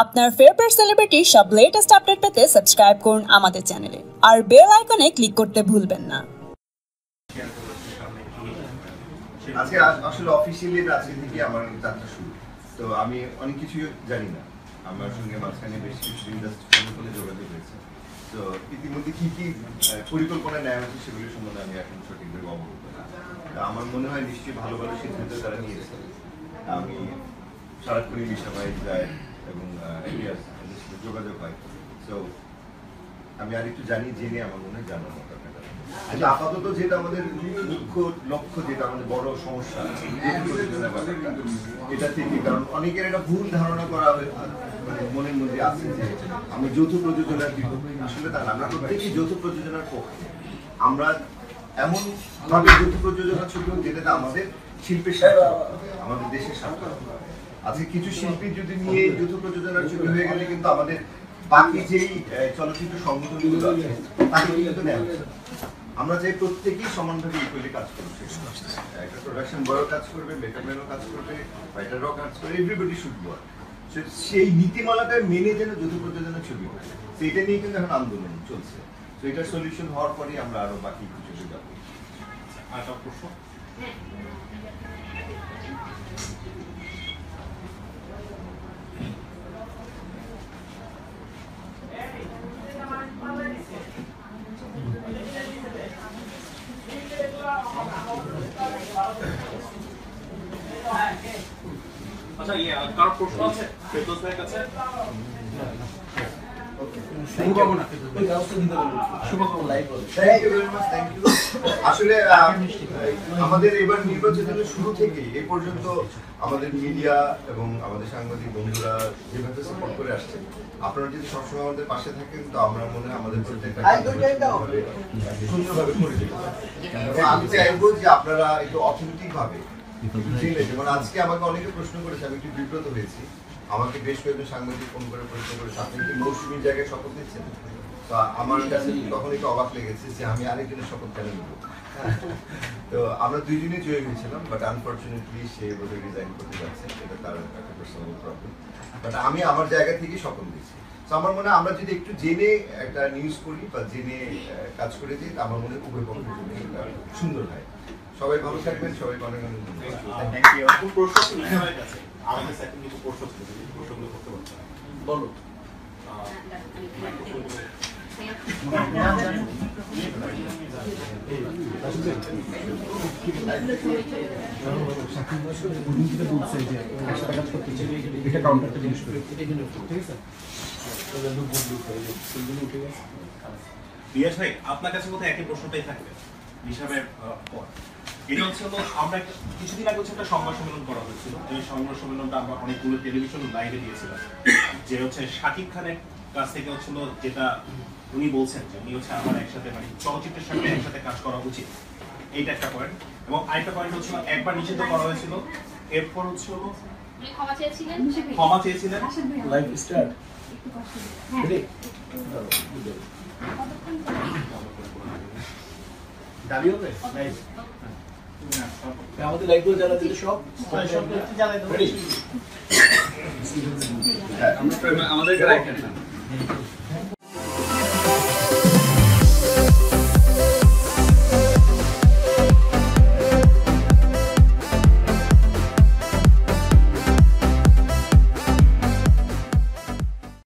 আপনার favourite celebrity সব latest update পেতে সাবস্ক্রাইব করুন আমাদের চ্যানেলে আর বেল আইকনে ক্লিক করতে ভুলবেন না। আজকে আসলে অফিসিয়ালি আজকে থেকে আমার যাত্রা শুরু। তো আমি অনেক কিছু জানি না। আমার সঙ্গে মাঝখানে বেশ কিছু ইন্ডাস্ট্রি করে যোগাযোগ হয়েছে। তো ইতিমধ্যে কি কি পরিকল্পনা নেওয়া হয়েছে সেগুলি সম্বন্ধে আমি এখন সঠিকভাবে অবগত। আমার মনে হয় নিশ্চয়ই ভালো ভালো সিদ্ধান্ত তারা নিয়েছে। আমি সারাক্ষণই মিশামাই যায় এবং যোগাযোগ হয়। তো আমি আরেকটু জানি, জেনে আমার মনে হয় জানার মতো আপাতত যেটা আমাদের মুখ্য লক্ষ্য, যেটা আমাদের বড় সমস্যা এটা থেকে, কারণ অনেকের একটা ভুল ধারণা করা মানে মনের মধ্যে আছে যে আমরা যৌথ প্রযোজনার আসলে তা আমরা প্রত্যেকেই যৌথ প্রযোজনার পক্ষে। আমরা এমন ভাবে প্রযোজনা ছবি যেটাতে আমাদের শিল্পের আমাদের দেশের আজকে কিছু শিল্পী যদি নিয়ে প্রযোজনার ছবি হয়ে গেলে কিন্তু আমাদের বাকি যেই চলচ্চিত্র আছে, তাকে কিন্তু নেওয়া আমরা চাই প্রত্যেকেই সমানভাবে ইকুয়ালি কাজ করবে একটা প্রোডাকশন বড় কাজ করবে মেকআপম্যানও কাজ করবে কাজ করবে এভরিবডি শুড ওয়ার্ক সেই নীতিমালাটা মেনে যেন যুদ্ধ প্রযোজনা ছবি হয়। সেইটা নিয়ে কিন্তু এখন আন্দোলন চলছে। তো এটার সলিউশন হওয়ার পরেই আমরা আরও বাকি কিছু যাব। আরেকটা প্রশ্ন? আচ্ছা ইয়ে কারও প্রশ্ন আছে? কাছে? আসলে আমাদের এবার নির্বাচনের শুরু থেকে এ পর্যন্ত আমাদের মিডিয়া এবং আমাদের সাংবাদিক বন্ধুরা যেভাবে সাপোর্ট করে আসছে আপনারা যদি সবসময় আমাদের পাশে থাকেন তো আমরা মনে হয় আমাদের প্রত্যেকটা কাজ সুন্দরভাবে সুন্দরভাবে করে দেবো আমি চাইব যে আপনারা একটু অথেন্টিক ভাবে যেমন আজকে আমাকে অনেকে প্রশ্ন করেছে আমি একটু বিব্রত হয়েছি। আমাকে বেশ কয়েকজন সাংবাদিক ফোন করে প্রশ্ন করেছে আপনি কি মৌসুমীর জায়গায় শপথ নিচ্ছেন? তো আমার কাছে তখন একটু অবাক লেগেছে যে আমি আরেকজনের শপথ কেন নিব? তো আমরা দুইজনই জয়ী হয়েছিলাম বাট আনফর্চুনেটলি সে বোধহয় রিজাইন করতে যাচ্ছে এটা তার একটা পার্সোনাল প্রবলেম বাট আমি আমার জায়গা থেকে শপথ দিয়েছি তো আমার মনে হয় আমরা যদি একটু জেনে একটা নিউজ করি বা জেনে আহ, কাজ করে দিই আমার মনে হয় উভয় পক্ষের জন্য সুন্দর হয়। সবাই ভালো থাকবেন সবাই অনেক অনেক ধন্যবাদ। আমাদের সেকেন্ড কিছু প্রশ্ন ছিল যদি প্রশ্নগুলো করতে পারছেন বলো। এটা কাউন্টারটা জিনিস করে রিয়াজ ভাই আপনার কাছে বোধহয় একই প্রশ্নটাই থাকবে হিসাবের পর। এটা হচ্ছে হলো আমরা কিছুদিন আগে হচ্ছে একটা সংবাদ সম্মেলন করা হয়েছিল। যে সংবাদ সম্মেলনটা আমরা অনেকগুলো টেলিভিশন লাইভে দিয়েছিলাম। যে হচ্ছে শাকিব খানের কাছ থেকে হচ্ছিল যেটা উনি বলছেন যে উনি হচ্ছে আমার একসাথে মানে চলচ্চিত্রের সাথে একসাথে কাজ করা উচিত। এইটা একটা পয়েন্ট এবং আরেকটা পয়েন্ট হচ্ছিল একবার নিষিদ্ধ করা হয়েছিল। এরপর হচ্ছে হলো উনি ক্ষমা চেয়েছিলেন? ক্ষমা চেয়েছিলেন। লাইফ স্টার্ট রেডি দাবি হবে? লাইভ আমাদের লাইভ জ্বালাতে সব রেডি হ্যাঁ, আমাদের